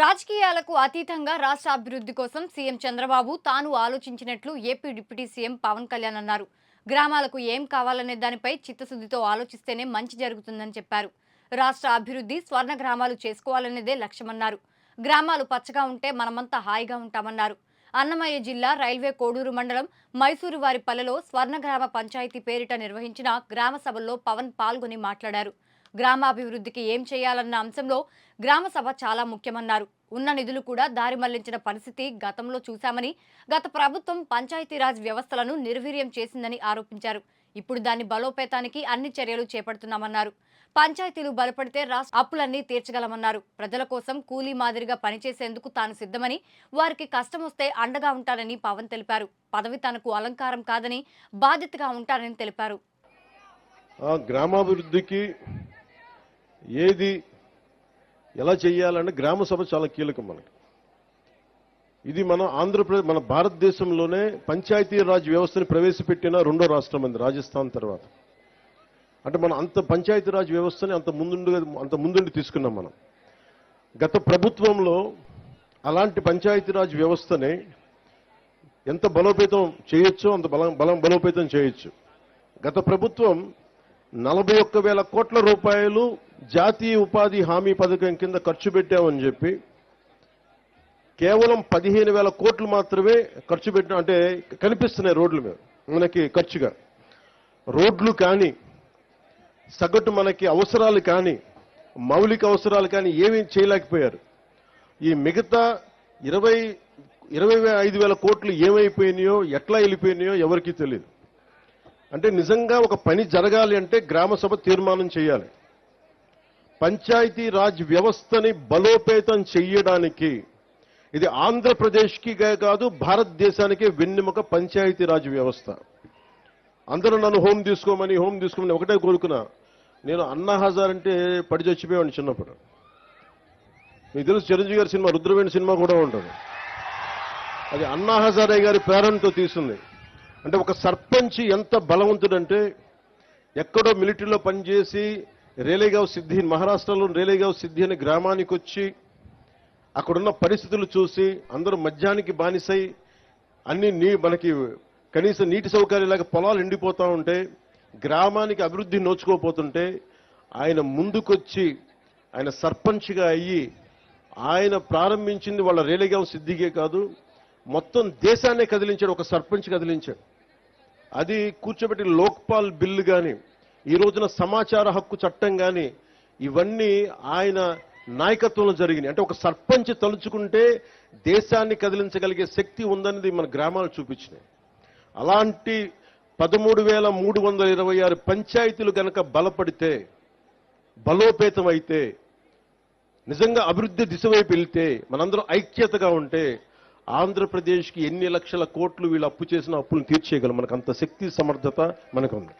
రాజకీయాలకు అతీతంగా రాష్ట్ర అభివృద్ధి కోసం సీఎం చంద్రబాబు తాను ఆలోచించినట్లు AP deputy CM Pawan Kalyan అన్నారు. గ్రామాలకు ఏం కావాలనే దానిపై చిత్తశుద్ధితో ఆలోచిస్తేనే మంచి జరుగుతుందని చెప్పారు. రాష్ట్ర అభివృద్ధి స్వర్ణ గ్రామాలు చేసుకోవాలనేదే లక్ష్యమన్నారు. గ్రామాలు పచ్చగా ఉంటే మనమంతా హాయిగా ఉంటామన్నారు. అన్నమయ్య జిల్లా రైల్వే కోడూరు మండలం మైసూరు వారి పల్లెలో స్వర్ణ గ్రామ పంచాయతీ పేరిట నిర్వహించిన గ్రామ సభల్లో పవన్ పాల్గొని మాట్లాడారు. గ్రామాభివృద్ధికి ఏం చేయాలన్న అంశంలో గ్రామ సభ చాలా ముఖ్యమన్నారు. ఉన్న నిధులు కూడా దారి మళ్ళించిన పరిస్థితి గతంలో చూశామని గత ప్రభుత్వం పంచాయతీరాజ్ వ్యవస్థలను నిర్వీర్యం చేసిందని ఆరోపించారు. ఇప్పుడు దాని బలోపేతానికి అన్ని చర్యలు చేపడుతున్నామన్నారు. పంచాయతీలు బలపడితే రాష్ట్ర అప్పులన్నీ తీర్చగలమన్నారు. ప్రజల కోసం కూలీ మాదిరిగా పనిచేసేందుకు తాను సిద్ధమని వారికి కష్టం వస్తే అండగా ఉంటానని పవన్ తెలిపారు. పదవి తనకు అలంకారం కాదని బాధ్యతగా ఉంటానని తెలిపారు. గ్రామాభివృద్ధికి ఏది ఎలా చేయాలంటే గ్రామ సభ చాలా కీలకం మనకి. ఇది మన ఆంధ్రప్రదేశ్ మన భారతదేశంలోనే పంచాయతీ రాజ్ వ్యవస్థని ప్రవేశపెట్టిన రెండో రాష్ట్రం అంది రాజస్థాన్ తర్వాత. అంటే మనం అంత పంచాయతీ రాజ్ వ్యవస్థని అంత ముందుండి అంత ముందుండి తీసుకున్నాం మనం. గత ప్రభుత్వంలో అలాంటి పంచాయతీ రాజ్ వ్యవస్థని ఎంత బలోపేతం చేయొచ్చో అంత బలం బలం బలోపేతం చేయొచ్చు. గత ప్రభుత్వం నలభై ఒక్క వేల కోట్ల రూపాయలు జాతీయ ఉపాధి హామీ పథకం కింద ఖర్చు పెట్టామని చెప్పి కేవలం పదిహేను వేల కోట్లు మాత్రమే ఖర్చు పెట్టిన అంటే కనిపిస్తున్నాయి రోడ్ల మీద మనకి ఖర్చుగా. రోడ్లు కానీ సగటు మనకి అవసరాలు కానీ మౌలిక అవసరాలు కానీ ఏమీ చేయలేకపోయారు. ఈ మిగతా ఇరవై ఇరవై ఐదు వేల కోట్లు ఏమైపోయినాయో ఎట్లా వెళ్ళిపోయినాయో ఎవరికీ తెలియదు అంటే నిజంగా ఒక పని జరగాలి అంటే గ్రామ సభ తీర్మానం చేయాలి. పంచాయతీ రాజ్ వ్యవస్థని బలోపేతం చెయ్యడానికి ఇది ఆంధ్రప్రదేశ్కి కాదు భారతదేశానికి వెన్నెముక పంచాయతీ రాజ్ వ్యవస్థ. అందరూ నన్ను హోమ్ తీసుకోమని హోమ్ తీసుకోమని ఒకటే కోరుకున్నా. నేను అన్నా హజార్ అంటే పడి చచ్చిపోయాను చిన్నప్పుడు. మీకు తెలుసు చిరంజీవి గారి సినిమా రుద్రవేణి సినిమా కూడా ఉంటుంది. అది అన్నా హజారే గారి ప్రేరణతో తీసింది. అంటే ఒక సర్పంచ్ ఎంత బలవంతుడంటే ఎక్కడో మిలిటరీలో పనిచేసి రేలేగావ్ సిద్ధి మహారాష్ట్రలో రేలేగావ్ సిద్ధి అనే గ్రామానికి వచ్చి అక్కడున్న పరిస్థితులు చూసి అందరూ మద్యానికి బానిసై అన్ని నీ మనకి కనీసం నీటి సౌకర్యాలకు పొలాలు ఎండిపోతూ ఉంటే గ్రామానికి అభివృద్ధి నోచుకోపోతుంటే ఆయన ముందుకొచ్చి ఆయన సర్పంచ్గా అయ్యి ఆయన ప్రారంభించింది వాళ్ళ రేలేగావ్ సిద్ధికే కాదు మొత్తం దేశాన్నే కదిలించాడు ఒక సర్పంచ్ కదిలించాడు. అది కూర్చోబెట్టి లోక్పాల్ బిల్లు కానీ ఈ రోజున సమాచార హక్కు చట్టం కానీ ఇవన్నీ ఆయన నాయకత్వంలో జరిగినాయి. అంటే ఒక సర్పంచ్ తలుచుకుంటే దేశాన్ని కదిలించగలిగే శక్తి ఉందనేది మన గ్రామాలు చూపించినాయి. అలాంటి పదమూడు వేల మూడు వందల ఇరవై ఆరు పంచాయతీలు కనుక బలపడితే బలోపేతం అయితే నిజంగా అభివృద్ధి దిశ వైపు వెళ్తే మనందరం ఐక్యతగా ఉంటే ఆంధ్రప్రదేశ్కి ఎన్ని లక్షల కోట్లు వీళ్ళు అప్పు చేసిన అప్పులను తీర్చేయగలం. మనకు అంత శక్తి సమర్థత మనకు ఉంది.